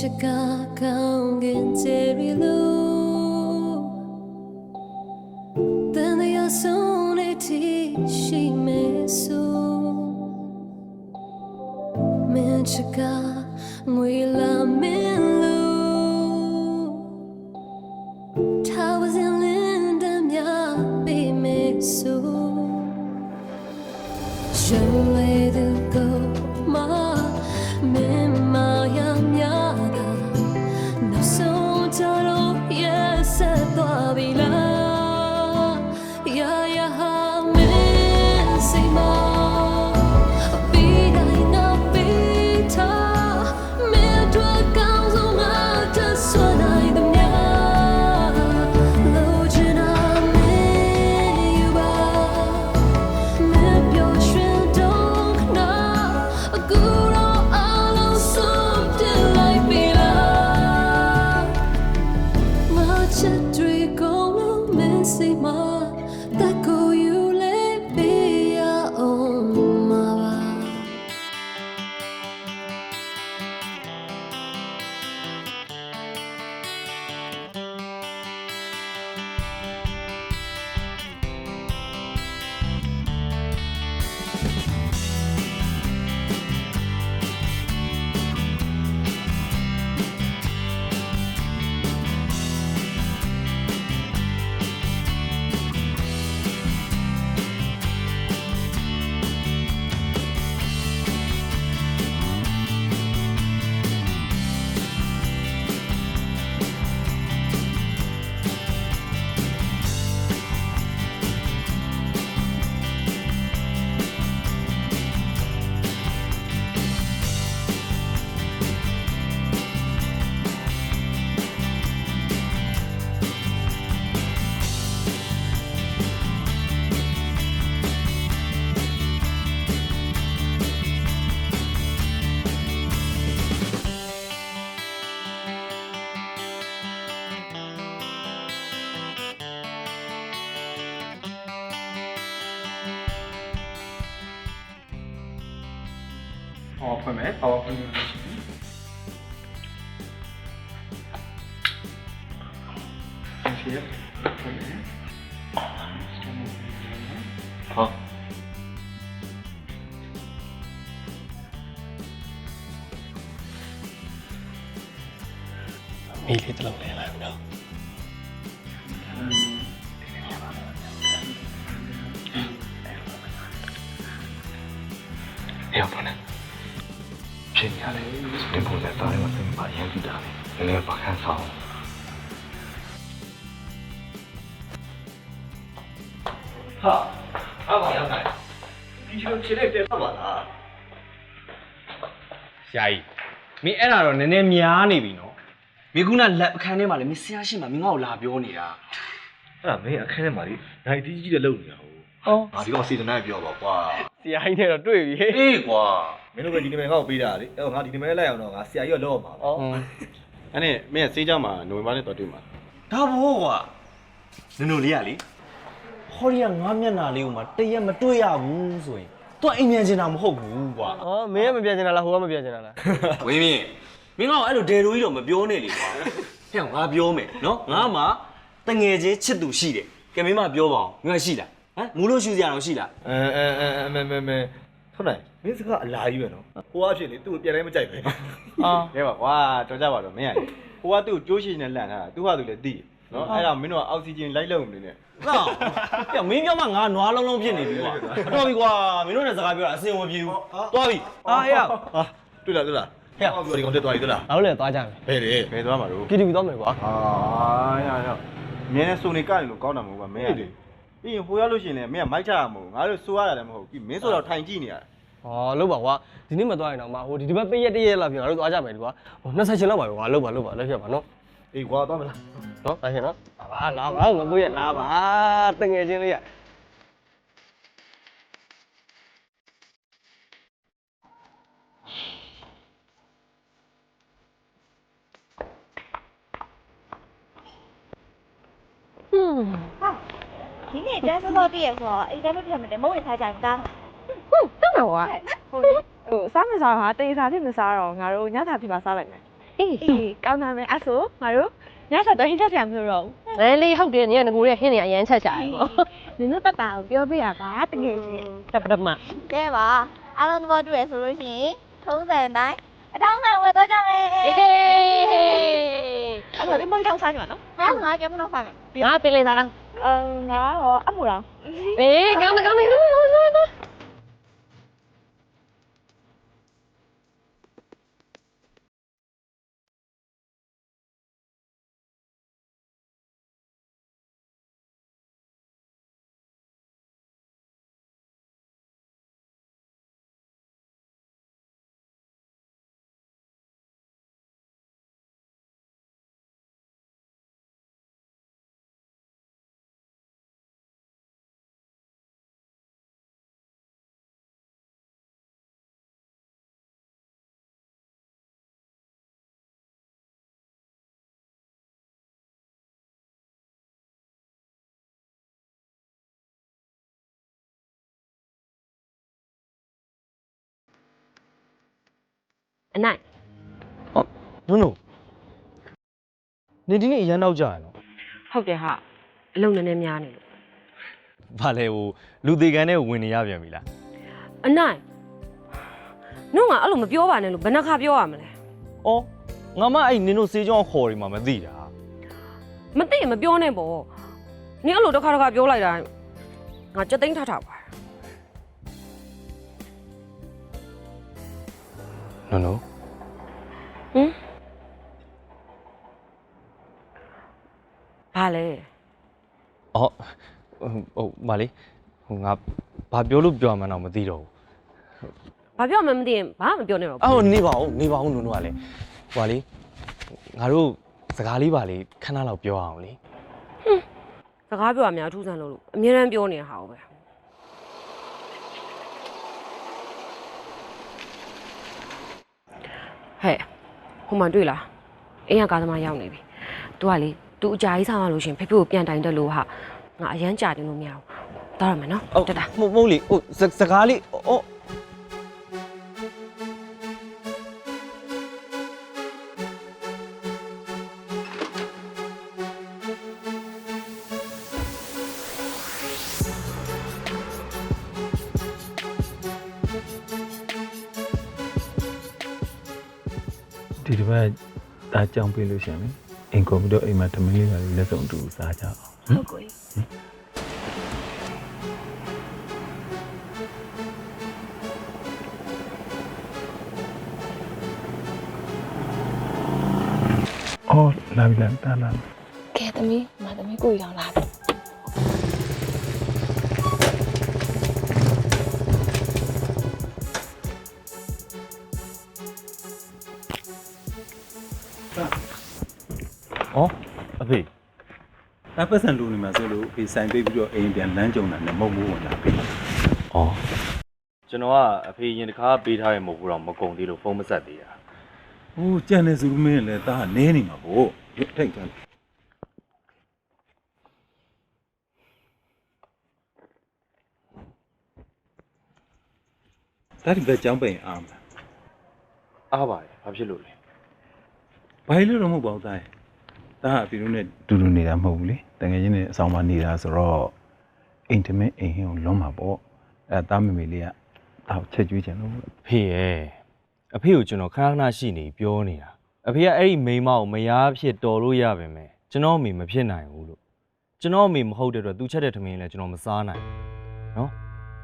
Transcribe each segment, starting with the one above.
မင်းချစ်ကကောင်းကင်ကျေရီလို့တန်ရဆုံးနေတီရှိမေဆိုမင်းချစ်ကငွေလာမ ချက်တွေကိုလုံးမစိမတကူ ဟောဖွင့်မယ်ဟောဖွင့်မယ်ရှင်းဖွင့်မယ်ဟောမီးလေးတစ်လုံးလဲလိုက်အောင်နော်အေး တယ်မင်းပုံနဲ့တားတယ်မှာသင်ပါရမ်းကြည့်တာလေနည်းနည်းပါခန်းဆောင်ဟာအဘာရောက်တာဒီလိုခြေလိုက်တယ်တော့ပါလားဆရာကြီးမင်းအဲ့ဒါတော့နည်းနည်းများနေပြီနော်မင်းကလက်အခန်းထဲမှာလေမင်းဆရာရှိမှမင်းငါ့ကိုလာပြောနေတာအဲ့ဒါမင်းအခန်းထဲမှာလေနိုင်တီးကြီးတဲ့လုံနေတာဟုတ်ဟောငါဒီကောင်စေတနာပြောပါကွာ ဆရာကြီးနဲ့တော့တွေ့ပြီဟေးအေးကွာမင်းတို့ကဒီနမည်ငါ့ကိုပေးတာလေအဲ့တော့ငါဒီနမည်လိုက်အောင်တော့ငါဆရာကြီးကလောက်အောင်ပါဟောအဲ့နဲ့မင်းကစေးကြမှာနိုဝင်ဘာနဲ့တော်တွေ့မှာဒါဘောကွာနင်တို့လေးကလေဟောဒီကငါမျက်နှာလေးကိုမှတရက်မတွေ့ရဘူးဆိုရင်သူကအိမ်မြန်ချင်တာမဟုတ်ဘူးကွာอ๋อမင်းကမပြန်ချင်တာလားဟိုကမပြန်ချင်တာလားဝင်းမြင့်မင်းကအဲ့လိုဒယ်လိုကြီးတော့မပြောနဲ့လေကွာဟဲ့ငါပြောမယ်နော်ငါမှတငယ်ချင်းချစ်သူရှိတယ်ကဲမင်းမပြောပါအောင်ငါရှိလား ဟမ်မူလို့ရှူစရာတော့ရှိလားအဲအဲအဲအဲမဲမဲမဲဟုတ်တယ်မင်းစကားအလားကြီးပဲနော်ဟိုအဖြစ်လေသူ့ကိုပြန်လဲမကြိုက်ပဲအာရဲပါကွာတော်ကြပါတော့မင်းရလေဟိုကသူ့ကိုကြိုးရှိနေလန့်ထားတာသူ့ဟာသူလည်းသိတယ်နော်အဲ့ဒါမင်းတို့ကအောက်ဆီဂျင်လိုက်လုံနေနဲ့နော်ပြမင်းပြောမှငါနွားလုံးလုံးဖြစ်နေပြီကွာအတော်ပြီကွာမင်းတို့နဲ့စကားပြောတာအစင်ဝင်ပြေဘူးသွားပြီအာရဟာတွေ့လားတွေ့လားဟဲ့ပြောဒီကောင်တက်သွားပြီတွေ့လားနောက်လည်းသွားကြမယ်ဘယ်လေဘယ်သွားမှာတော့ကီတီဗီသွားမယ်ကွာအာရရမင်းနဲ့စုံနေကနေလို့ကောင်းတာမဟုတ်ပါမင်းရလေ ပြီးရင်ဟိုရလို့ရှိရင်လည်းမင်းကမိုက်ချရမဟုတ်ငါတို့စိုးရတာလည်းမဟုတ်ပြီးမင်းဆိုတော့ထိုင်ကြည့်နေရဟောလောက်ပါကွာဒီနေ့မသွားရင်တော့မဟိုဒီဒီဘက်ပေးရက်တရက်လာပြန်ငါတို့သွားကြမယ်ဒီကွာဟို20ချင်းလောက်ပါပဲကွာလောက်ပါလောက်ပါလက်ဖြတ်ပါနော်အေးကွာသွားမလားနော်ဒါရှင်နော်လာပါလာပါငါကိုရလာပါတငယ်ချင်းလေးရ ဒီနေ့တန်းစောစောတည့်ရဆိုတော့အိမ်တန်းလို့ပြန်မတယ်မဟုတ်ရင်ထားကြရင်ကောင်းဟုတ်တော့ကွာဟုတ်လေဟိုစားမစားဟာတေးစားဖြစ်မစားတော့ငါတို့ညစာဖြစ်မှာစားလိုက်မယ်အေးကောင်းတာပဲအဲ့ဆိုငါတို့ညဆက်တော့ဟင်းချက်ဆရာမလို့တော့လဲလေးဟုတ်တယ်ညကငကိုရဲ့ဟင်းနေအရန်ချက်ချတယ်ပေါ့ဘူးနင်တို့တက်တာကိုပြောပြရပါတကယ်ချင်းတပတမကဲပါအားလုံးသဘောတူရဆိုလို့ရှိရင်ထုံးစံတိုင်းအထောင်းနဲ့ဝယ်တော့ကြမယ်အေးအဲ့တော့ဒီမထောင်းစားကြပါနော်ဟာငါကမလို့စားမယ်ငါပင်လေးသားလား အမ်ငါတော့အမှုတော်အေးကောင်း အနိုင်နုနုနေဒီနေ့အရန်နောက်ကြရနော်ဟုတ်တယ်ဟာအလုံးနည်းနည်းများနေလို့ဘာလဲဟိုလူသေးကန်နဲ့ဝင်နေရပြန်ပြီလားအနိုင်နုံကအဲ့လိုမပြောပါနဲ့လို့ဘယ်နှခါပြောရမလဲအော်ငါမအဲ့နင်တို့စေးကြောင်းခေါ်နေမှာမသိတာမသိရင်မပြောနဲ့ပေါ့နင်အဲ့လိုတစ်ခါတစ်ခါပြောလိုက်တာငါကြက်သိန်းထထပါ နုနုဟင်ဘာလဲအော်ဟုတ်မလေးဟိုငါဘာပြောလို့ပြောမှန်းတော့မသိတော့ဘူးဘာပြောမှမသိရင်ဘာမှမပြောနဲ့တော့အော်နေပါဦးနေပါဦးနုနုကလည်းဟိုပါလေငါတို့စကားလေးပါလေခဏလောက်ပြောအောင်လေစကားပြောရများအထူးဆန်းလို့လို့အများရန်ပြောနေတာဟာပဲ ဟဲ့ဟိုမှတွေ့လားအင်းကကားသမားရောက်နေပြီ तू ကလေ तू အကြာကြီးဆောင်ရလို့ရှရင်ဖေဖေကိုပြန်တိုင်တက်လို့ဟာငါအရန်ကြာတယ်လို့မရဘူးတော်ရမယ်နော်အော်တက်တာ မဟုတ်မဟုတ်လေဟိုစစကားလေးအော် ဒီတစ်ပတ်ဒါကြောင်းပေးလို့ရှရင်လေအင်ကွန်ပျူတာအိမ်မှာတမင်းလေးပါလေးလက်ဆောင်တူစားကြအောင်ဟုတ်ကိုကြီးအော်လာပြီလားတားလာကဲသမီးမသမီးကိုရောင်လာပြီ အော်အဖေဒါပတ်စံလူနေမှာဆိုလို့ဒီဆိုင်ပေးပြီးတော့အိမ်ပြန်လမ်းကြုံတာနဲ့မဟုတ်ဘူးဝင်လာပြီအော်ကျွန်တော်ကအဖေရင်တခါပေးထားရမဟုတ်ဘူးတော့မကုံသေးလို့ဖုန်းမဆက်သေးတာဟိုကြံနေစုမင်းလည်းဒါကနဲနေမှာပေါ့ထိတ်ကြဒါဒီဘက်ကြောင်းပိန်အားမလားအားပါတယ်ဘာဖြစ်လို့လဲ ဘာလို့တော့မဟုတ်ပါဘူးသားရဲ့ဒါကအပြည်လုံးနဲ့တူတူနေတာမဟုတ်ဘူးလေတကယ်ချင်းနဲ့အဆောင်မှာနေတာဆိုတော့အိမ်တမင်းအိမ်ဟင်းကိုလွန်မှာပေါ့အဲဒါသားမေမေလေးကတောက်ချက်ကျွေးချင်လို့အဖေရဲ့အဖေကိုကျွန်တော်ခဏခဏရှိနေပြောနေတာအဖေကအဲ့ဒီမိန်းမကိုမယားဖြစ်တော်လို့ရပါမယ်ကျွန်တော်အမေမဖြစ်နိုင်ဘူးလို့ကျွန်တော်အမေမဟုတ်တဲ့အတွက်သူချက်တဲ့ထမင်းလည်းကျွန်တော်မစားနိုင်ဘူးနော်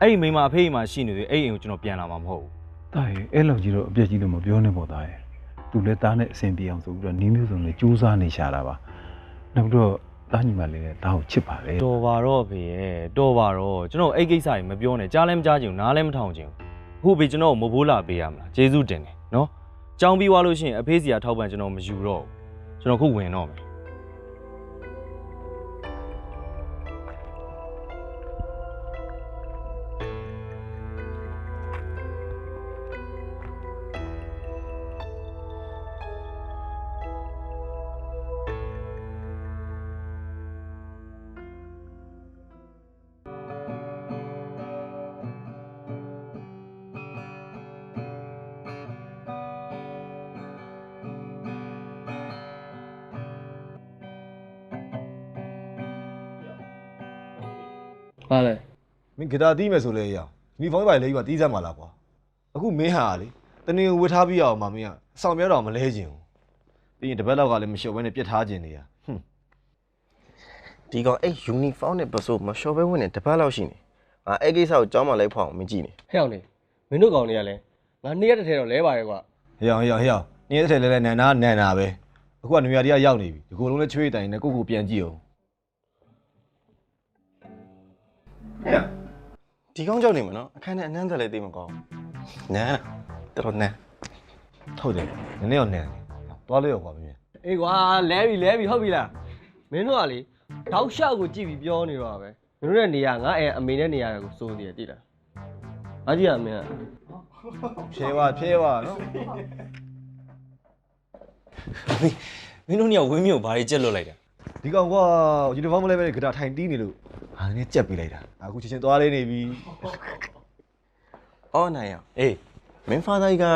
အဲ့ဒီမိန်းမအဖေအိမ်မှာရှိနေသေးအဲ့ဒီအိမ်ကိုကျွန်တော်ပြန်လာမှာမဟုတ်ဘူးတာရဲ့အဲ့လောက်ကြီးတော့အပြက်ကြီးလို့မပြောနဲ့ပေါ့သားရဲ့ သူလည်းသားနဲ့အဆင်ပြေအောင်ဆိုပြီးတော့နီးမျိုးစုံနဲ့ကြိုးစားနေရှာတာပါနောက်ပြီးတော့သားညီမလေးလည်းသားကိုချစ်ပါလေတော်ပါတော့အဖေရဲ့တော်ပါတော့ကျွန်တော်အဲ့ကိစ္စကြီးမပြောနဲ့ကြားလည်းမကြားချင်ဘူးနားလည်းမထောင်ချင်ဘူးအခုအဖေကျွန်တော်ကိုမဘိုးလာပေးရမလားကျေးဇူးတင်တယ်နော်ကြောင်းပြီးသွားလို့ရှိရင်အဖေစီကထောက်ပံ့ကျွန်တော်မယူတော့ဘူးကျွန်တော်ခုဝင်တော့မယ် ဟာလေမင်းဂီတာတီးမယ်ဆိုလဲရအောင်ယူနီဖောင်းပဲလေးပါတီးစမ်းပါလားကွာအခုမင်းဟာလေတနေ့ဝတ်ထားပြီးအောင်မမင်းကအဆောင်ပြောတော့မလဲခြင်းဘူးပြီးရင်တပတ်လောက်ကလည်းမလျှော့ဘဲနဲ့ပြစ်ထားခြင်းနေရဟွန်းဒီကောင်အဲ့ယူနီဖောင်းနဲ့ပစိုးမလျှော်ပဲဝင်နေတပတ်လောက်ရှိနေငါအဲ့ကိစ္စကိုကြောင်းမလိုက်ဖောင်းမကြည့်နေဟဲ့အောင်နေမင်းတို့ကောင်တွေကလည်းငါနေ့ရက်တစ်ထဲတော့လဲပါတယ်ကွာဟေ့အောင်ဟေ့အောင်ဟေ့အောင်နေ့တစ်ထည်လဲလဲနန်နာနန်နာပဲအခုကနွေရာတီကရောက်နေပြီဒီကိုယ်လုံးလဲချွေးတိုင်နဲ့ကိုကိုပြန်ကြည့်အောင် ဒီကောင်ကြောက်နေမှာနော်အခန်းထဲအနှမ်းသက်လည်းသိမကောင်းနန်းတော်တော်နန်းထုတ်တယ်နည်းနည်းတော့နန်သွားလို့ရောကွာမင်းအေးကွာလဲပြီလဲပြီဟုတ်ပြီလားမင်းတို့ကလေတောက်လျှောက်ကိုကြည့်ပြီးပြောနေတော့ပဲမင်းတို့ရဲ့နေရာငါအဲအမေနဲ့နေရာကိုစိုးနေတယ်တိလားအားကြီးရမင်းကဖြဲပါဖြဲပါနော်မင်းတို့ညဝင်းမြို့ဘာတွေကြက်လွတ်လိုက်တာဒီကောင်ကယူနီဖောင်းမလဲပဲဂီတာထိုင်တီးနေလို့ ဟာနည်းကြက်ပေးလိုက်တာအခုချင်းချင်းသွားလေးနေပြီအော်နိုင်ရအောင်အေးမင်းဖာသာကြီးက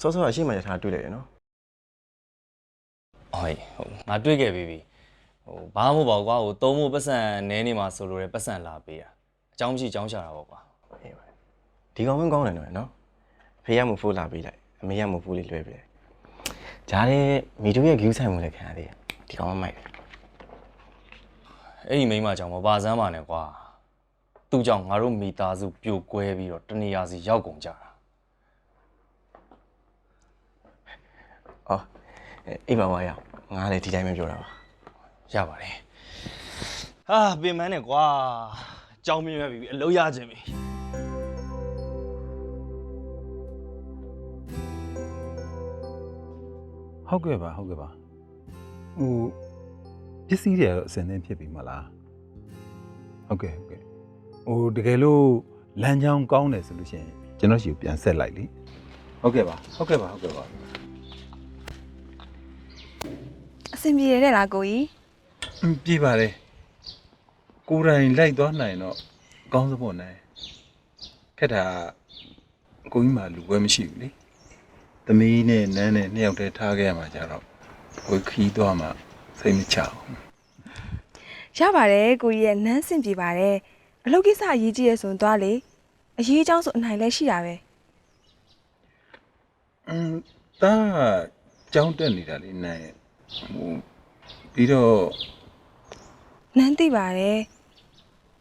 စောစောအရှိမှရထားတွေ့လိုက်ရနော်ဟိုဟုတ်ငါတွေ့ခဲ့ပြီပြီဟိုဘာမှမဟုတ်ပါဘူးကွာဟိုသုံးဖို့ပတ်စံနဲနေမှာဆိုလို့ရပတ်စံလာပေးတာအကြောင်းမရှိအကြောင်းရှာတာပေါ့ကွာအေးပါဒီကောင်မင်းကောင်းတယ်နော်နော်ဖေးရမှုဖိုးလာပေးလိုက်အမေရမှုဖိုးလေးလွှဲပေးလိုက်ဂျားတဲ့မီတူရဲ့ view ဆိုင်မှုလည်းခံရသေးတယ်ဒီကောင်ကမိုက်တယ် အဲ့ဒီမိန်းမကြောင့်မပါစမ်းပါနဲ့ကွာသူ့ကြောင့်ငါတို့မိသားစုပြိုကွဲပြီးတော့တနေရာစီရောက်ကုန်ကြတာအော်အေးပါပါရအောင်ငါလည်းဒီတိုင်းပဲပြောတာပါရပါတယ်ဟာပင်မနဲ့ကွာကြောင်းမြင်ရပြီအလုံးရခြင်းပြီဟုတ်ကဲ့ပါဟုတ်ကဲ့ပါဟို ပစ္စည်းတွေကတော့အစင်သင်းဖြစ်ပြီမလားဟုတ်ကဲ့ဟုတ်ကဲ့ဟိုတကယ်လို့လမ်းကြောင်းကောင်းတယ်ဆိုလို့ရှိရင်ကျွန်တော်ရှိကိုပြန်ဆက်လိုက်လीဟုတ်ကဲ့ပါဟုတ်ကဲ့ပါဟုတ်ကဲ့ပါအဆင်ပြေရတဲ့လားကိုကြီးอืมပြပါတယ်ကိုယ်တိုင်လိုက်သွားနိုင်တော့အကောင်းစဖို့နိုင်ခက်တာကကိုကြီးမှလူပွဲမရှိဘူးလေသမီးနဲ့နန်းနဲ့နှစ်ယောက်တည်းထားခဲ့ရမှာကြတော့ဝေခီးသွားမှ စိတ်မချဘူးရပါတယ်ကိုကြီးရဲ့နန်းဆင်ပြေပါတယ်အလုပ်ကိစ္စအရေးကြီးရဆိုရင်သွားလေအရေးအကြောင်းဆိုအနိုင်လဲရှိတာပဲอืมတာကြောင်းတက်နေတာလေနိုင်ရဲ့ဟိုပြီးတော့နန်းသိပါတယ်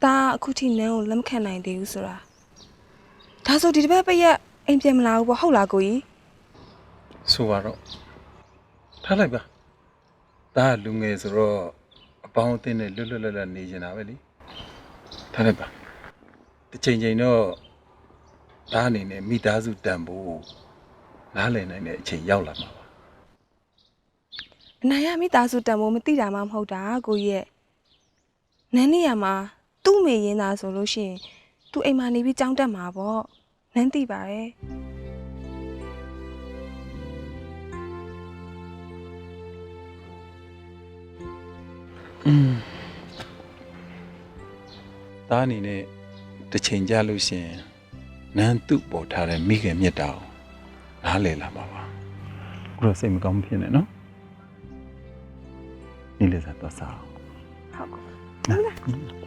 ဒါအခုထိနန်းကိုလက်မခံနိုင်သေးဘူးဆိုတာဒါဆိုဒီတစ်ပတ်ပရက်အိမ်ပြန်မလာဘူးပေါ့ဟုတ်လားကိုကြီးဆိုပါတော့ထားလိုက်ပါ ဒါကလူငယ်ဆိုတော့အပေါင်းအသင်းနဲ့လွတ်လွတ်လပ်လပ်နေနေတာပဲလေထားလိုက်ပါတစ်ချိန်ချိန်တော့ဒါအနေနဲ့မိသားစုတန်ဖို့နားလည်နိုင်တဲ့အချိန်ရောက်လာမှာပါအနိုင်ရမိသားစုတန်ဖို့မသိတာမှမဟုတ်တာကိုကြီးရဲ့နန်းနေရမှာသူ့မေရင်းသားဆိုလို့ရှိရင်သူ့အိမ်မှာနေပြီးကြောင်းတက်မှာပေါ့နန်းသိပါတယ် อืมဒါအနေနဲ့တစ်ချိန်ကြာလို့ရှရင်နန်းသူ့ပေါ်ထားတဲ့မိခင်မြတ်တာကိုနားလည်လာမှာပါခုတော့စိတ်မကောင်းမဖြစ်နဲ့နော်နေလေစားတော့စားအောင်ဟုတ်ကဲ့